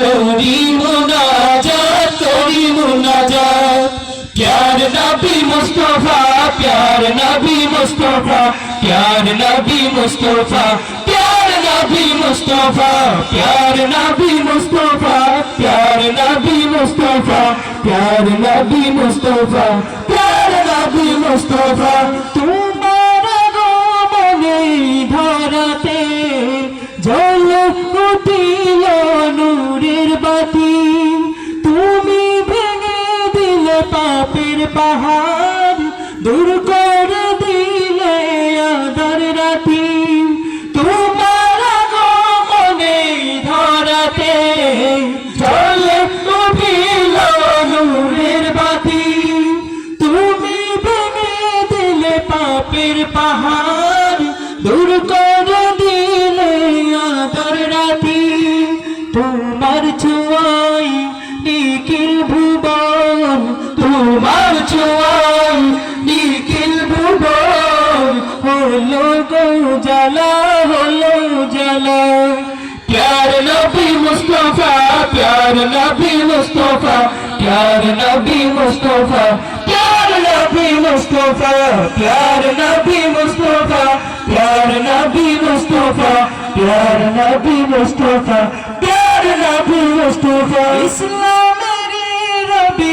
করি মুনাজাত করি মুনাজাত। প্যার নবী মুস্তফা, প্যার নবী মুস্তফা, প্যার নবী মুস্তফা, প্যার নবী মুস্তফা, প্যার নবী মুস্তফা, প্যার নবী মুস্তফা, প্যার নবী মুস্তফা, প্যার নবী মুস্তফা পাহাড় দূর করে দিলে আদর রাতি। তোমার গোপনে ধরাতে চলে উঠিল নূরের বাতি। তুমি ভেঙে দিলে পাপের পাহাড়। হলো গো জ্বালা হলো জ্বালা প্যার নবী মুস্তফা, প্যার নবী মুস্তফা, প্যার নবী মুস্তফা, প্যার নবী মুস্তফা, প্যার নবী মুস্তফা, প্যার নবী মুস্তফা, প্যার নবী মুস্তফা, প্যার নবী মুস্তফা। ইসলামের রবি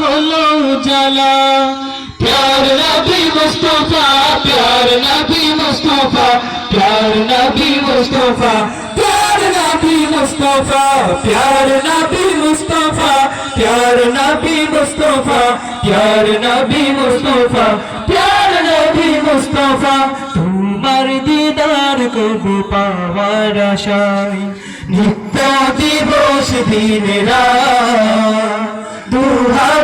হলো জ্বালা প্যার নবী মুস্তফা প্যার নবী মুস্তফা প্যার নবী মুস্তফা প্যার নবী মুস্তফা প্যার নবী মুস্তফা প্যার নবী মুস্তফা প্যার নবী মুস্তফা প্যার নবী মুস্তফা তোমার দিদার কবু পাওয়ার আশায় নিত্য দিবস দিনেরা দুহাত তুলে